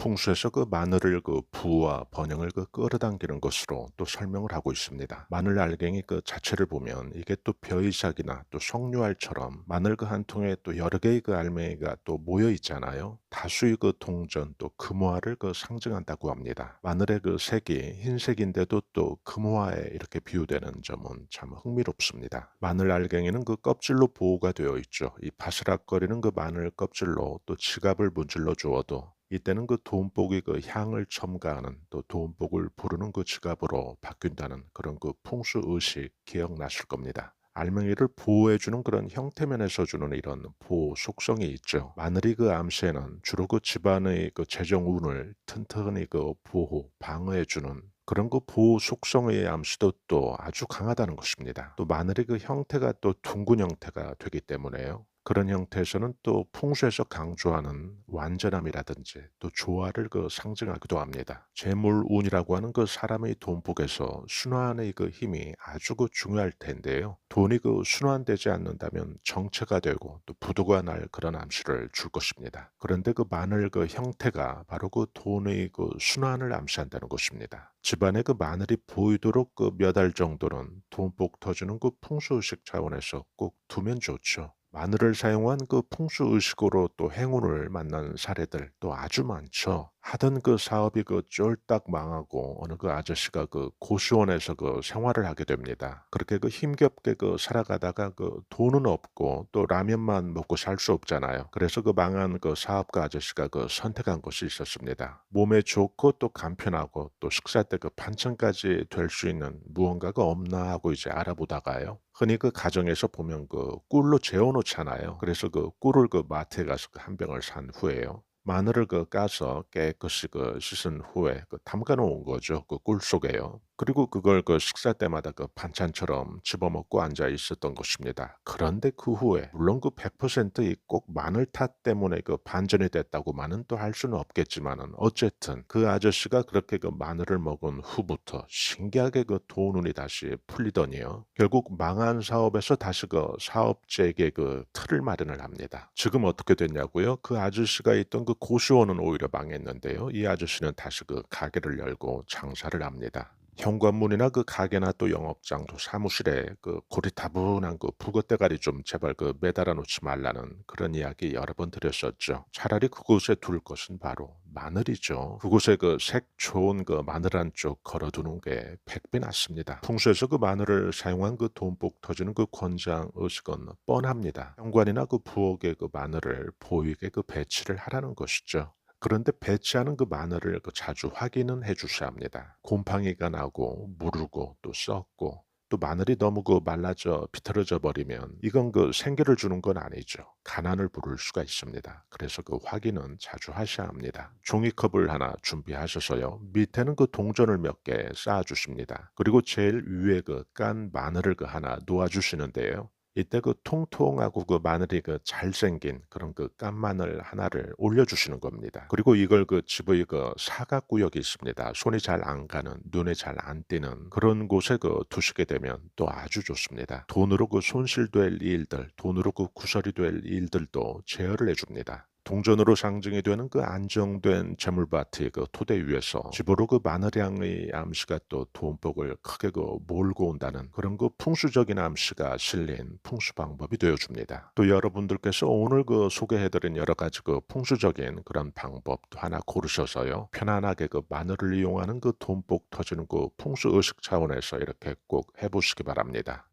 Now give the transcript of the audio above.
풍수에서 그 마늘을 그 부와 번영을 그 끌어당기는 것으로 또 설명을 하고 있습니다. 마늘 알갱이 그 자체를 보면 이게 또 벼이삭이나 또 석류알처럼 마늘 그 한 통에 또 여러 개의 그 알맹이가 또 모여 있잖아요. 다수의 그 동전 또 금화를 그 상징한다고 합니다. 마늘의 그 색이 흰색인데도 또 금화에 이렇게 비유되는 점은 참 흥미롭습니다. 마늘 알갱이는 그 껍질로 보호가 되어 있죠. 이 바스락거리는 그 마늘 껍질로 또 지갑을 문질러 주어도 이때는 그 돈복이 그 향을 첨가하는 또 돈복을 부르는 그 지갑으로 바뀐다는 그런 그 풍수 의식 기억나실 겁니다. 알맹이를 보호해주는 그런 형태면에서 주는 이런 보호 속성이 있죠. 마늘이 그 암시에는 주로 그 집안의 그 재정 운을 튼튼히 그 보호, 방어해주는 그런 그 보호 속성의 암시도 또 아주 강하다는 것입니다. 또 마늘의 그 형태가 또 둥근 형태가 되기 때문에요. 그런 형태에서는 또 풍수에서 강조하는 완전함이라든지 또 조화를 그 상징하기도 합니다. 재물운이라고 하는 그 사람의 돈복에서 순환의 그 힘이 아주 그 중요할 텐데요. 돈이 그 순환되지 않는다면 정체가 되고 또 부도가 날 그런 암시를 줄 것입니다. 그런데 그 마늘 그 형태가 바로 그 돈의 그 순환을 암시한다는 것입니다. 집안에 그 마늘이 보이도록 그몇알 정도는 돈복 터주는 그 풍수의식 차원에서 꼭 두면 좋죠. 마늘을 사용한 그 풍수 의식으로 또 행운을 만난 사례들 또 아주 많죠. 하던 그 사업이 그 쫄딱 망하고 어느 그 아저씨가 그 고시원에서 그 생활을 하게 됩니다. 그렇게 그 힘겹게 그 살아가다가 그 돈은 없고 또 라면만 먹고 살 수 없잖아요. 그래서 그 망한 그 사업가 아저씨가 그 선택한 것이 있었습니다. 몸에 좋고 또 간편하고 또 식사 때 그 반찬까지 될 수 있는 무언가가 없나 하고 이제 알아보다가요. 흔히 그 가정에서 보면 그 꿀로 재워 놓잖아요. 그래서 그 꿀을 그 마트에 가서 그 한 병을 산 후에요. 마늘을 그 까서 깨끗이 그 씻은 후에 그 담가 놓은 거죠. 그 꿀 속에요. 그리고 그걸 그 식사 때마다 그 반찬처럼 집어먹고 앉아 있었던 것입니다. 그런데 그 후에 물론 그 100%이 꼭 마늘 탓 때문에 그 반전이 됐다고만은 또 할 수는 없겠지만은 어쨌든 그 아저씨가 그렇게 그 마늘을 먹은 후부터 신기하게 그 돈운이 다시 풀리더니요. 결국 망한 사업에서 다시 그 사업체에게 그 틀을 마련을 합니다. 지금 어떻게 됐냐고요? 그 아저씨가 있던 그 고시원은 오히려 망했는데요. 이 아저씨는 다시 그 가게를 열고 장사를 합니다. 현관문이나 그 가게나 또 영업장 또 사무실에 그 고리타분한 그 북어대가리 좀 제발 그 매달아 놓지 말라는 그런 이야기 여러 번 드렸었죠. 차라리 그곳에 둘 것은 바로 마늘이죠. 그곳에 그 색 좋은 그 마늘 한쪽 걸어두는 게 백배 낫습니다. 풍수에서 그 마늘을 사용한 그 돈복 터지는 그 권장 의식은 뻔합니다. 현관이나 그 부엌에 그 마늘을 보이게 그 배치를 하라는 것이죠. 그런데 배치하는 그 마늘을 그 자주 확인은 해 주셔야 합니다. 곰팡이가 나고 무르고 또 썩고 또 마늘이 너무 그 말라져 비틀어져 버리면 이건 그 생기를 주는 건 아니죠. 가난을 부를 수가 있습니다. 그래서 그 확인은 자주 하셔야 합니다. 종이컵을 하나 준비하셔서요. 밑에는 그 동전을 몇 개 쌓아 주십니다. 그리고 제일 위에 그 깐 마늘을 그 하나 놓아 주시는데요. 이때 그 통통하고 그 마늘이 그 잘생긴 그런 그 깐마늘 하나를 올려주시는 겁니다. 그리고 이걸 그 집의 그 사각구역이 있습니다. 손이 잘 안 가는, 눈에 잘 안 띄는 그런 곳에 그 두시게 되면 또 아주 좋습니다. 돈으로 그 손실될 일들, 돈으로 그 구설이 될 일들도 제어를 해줍니다. 동전으로 상징이 되는 그 안정된 재물밭의 그 토대 위에서 집으로 그 마늘향의 암시가 또 돈복을 크게 그 몰고 온다는 그런 그 풍수적인 암시가 실린 풍수 방법이 되어줍니다. 또 여러분들께서 오늘 그 소개해드린 여러 가지 그 풍수적인 그런 방법도 하나 고르셔서요. 편안하게 그 마늘을 이용하는 그 돈복 터지는 그 풍수 의식 차원에서 이렇게 꼭 해보시기 바랍니다.